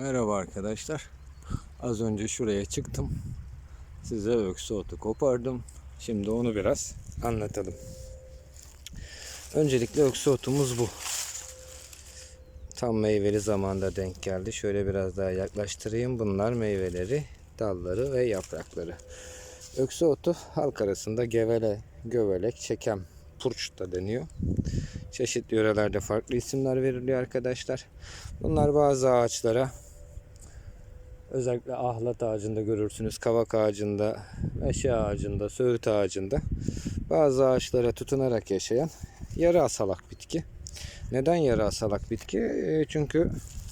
Merhaba arkadaşlar. Az önce şuraya çıktım. Size öksü otu kopardım. Şimdi onu biraz anlatalım. Öncelikle öksü otumuz bu. Tam meyveli zamanda denk geldi. Şöyle biraz daha yaklaştırayım. Bunlar meyveleri, dalları ve yaprakları. Öksü otu halk arasında gevele, gövelek, çekem, purç da deniyor. Çeşitli yörelerde farklı isimler veriliyor arkadaşlar. Bunlar bazı ağaçlara özellikle ahlat ağacında görürsünüz, kavak ağacında, meşe ağacında, söğüt ağacında bazı ağaçlara tutunarak yaşayan yarı asalak bitki. Neden yarı asalak bitki? E, Çünkü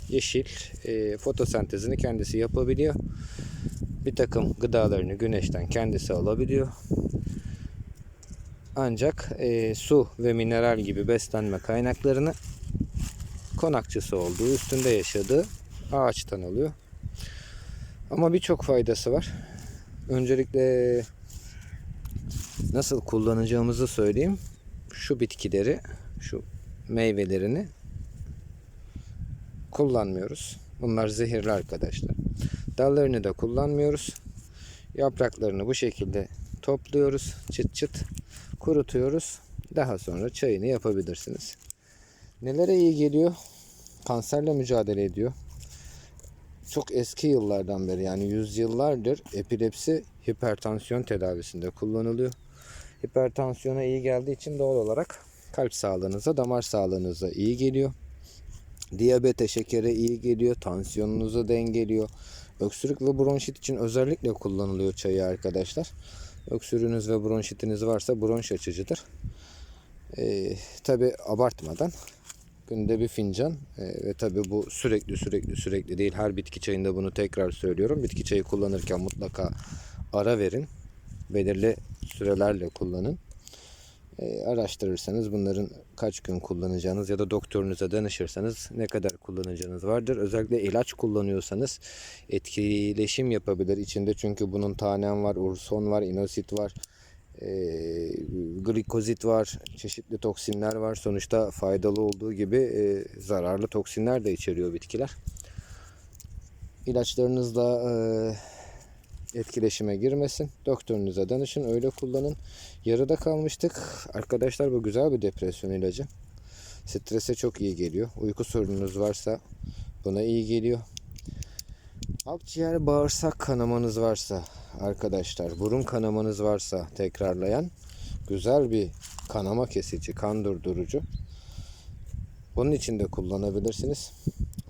yeşil e, fotosentezini kendisi yapabiliyor. Bir takım gıdalarını güneşten kendisi alabiliyor. Ancak e, su ve mineral gibi beslenme kaynaklarını konakçısı olduğu, üstünde yaşadığı ağaçtan alıyor. Ama birçok faydası var. Öncelikle nasıl kullanacağımızı söyleyeyim. Şu bitkileri, şu meyvelerini kullanmıyoruz. Bunlar zehirli arkadaşlar. Dallarını da kullanmıyoruz. Yapraklarını bu şekilde topluyoruz. Çıt çıt kurutuyoruz. Daha sonra çayını yapabilirsiniz. Nelere iyi geliyor? Kanserle mücadele ediyor. Çok eski yıllardan beri yani yüzyıllardır epilepsi hipertansiyon tedavisinde kullanılıyor. Hipertansiyona iyi geldiği için doğal olarak kalp sağlığınıza, damar sağlığınıza iyi geliyor. Diyabete, şekere iyi geliyor. Tansiyonunuza dengeliyor. Öksürük ve bronşit için özellikle kullanılıyor çayı arkadaşlar. Öksürüğünüz ve bronşitiniz varsa bronş açıcıdır. Ee, Tabi abartmadan günde bir fincan ee, ve tabi bu sürekli sürekli sürekli değil. Her bitki çayında bunu tekrar söylüyorum. Bitki çayı kullanırken mutlaka ara verin. Belirli sürelerle kullanın. Ee, araştırırsanız bunların kaç gün kullanacağınız ya da doktorunuza danışırsanız ne kadar kullanacağınız vardır. Özellikle ilaç kullanıyorsanız etkileşim yapabilir içinde çünkü bunun tanen var, urson var, inosit var, e, glikozit var, çeşitli toksinler var. Sonuçta faydalı olduğu gibi e, zararlı toksinler de içeriyor bitkiler. İlaçlarınızla e, etkileşime girmesin. Doktorunuza danışın, öyle kullanın. Yarıda kalmıştık. Arkadaşlar bu güzel bir depresyon ilacı. Strese çok iyi geliyor. Uyku sorununuz varsa buna iyi geliyor. Akciğer bağırsak kanamanız varsa arkadaşlar, burun kanamanız varsa tekrarlayan güzel bir kanama kesici, kan durdurucu. Bunun için de kullanabilirsiniz.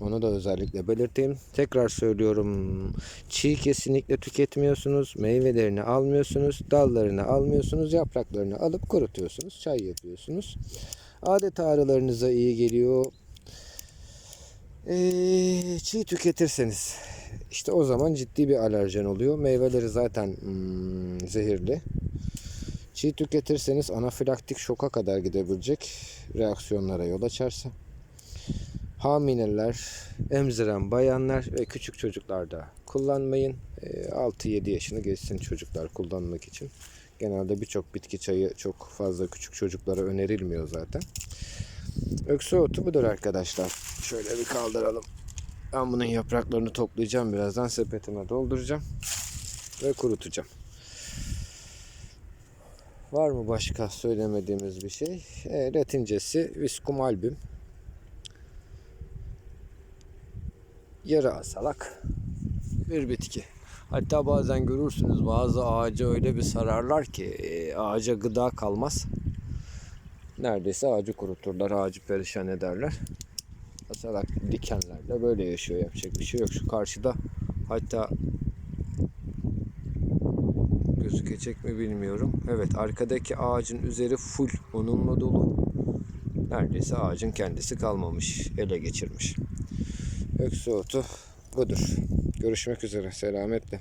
Onu da özellikle belirteyim. Tekrar söylüyorum. Çiğ kesinlikle tüketmiyorsunuz. Meyvelerini almıyorsunuz. Dallarını almıyorsunuz. Yapraklarını alıp kurutuyorsunuz. Çay yapıyorsunuz. Adet ağrılarınıza iyi geliyor. Ee, çiğ tüketirseniz işte o zaman ciddi bir alerjen oluyor. Meyveleri zaten hmm, zehirli. Çiğ tüketirseniz anafilaktik şoka kadar gidebilecek reaksiyonlara yol açarsa. Hamileler, emziren bayanlar ve küçük çocuklar da kullanmayın. Ee, 6-7 yaşını geçsin çocuklar kullanmak için. Genelde birçok bitki çayı çok fazla küçük çocuklara önerilmiyor zaten. Öksü otu budur arkadaşlar. Şöyle bir kaldıralım. Ben bunun yapraklarını toplayacağım birazdan sepetime dolduracağım ve kurutacağım. Var mı başka söylemediğimiz bir şey? E, Latincesi Viscum album. Yarı asalak bir bitki. Hatta bazen görürsünüz bazı ağaca öyle bir sararlar ki e, ağaca gıda kalmaz. Neredeyse ağacı kuruturlar, ağacı perişan ederler. Asalak dikenlerle böyle yaşıyor. Yapacak bir şey yok. Şu karşıda hatta gözükecek mi bilmiyorum. Evet arkadaki ağacın üzeri full onunla dolu. Neredeyse ağacın kendisi kalmamış. Ele geçirmiş. Öksü otu budur. Görüşmek üzere. Selametle.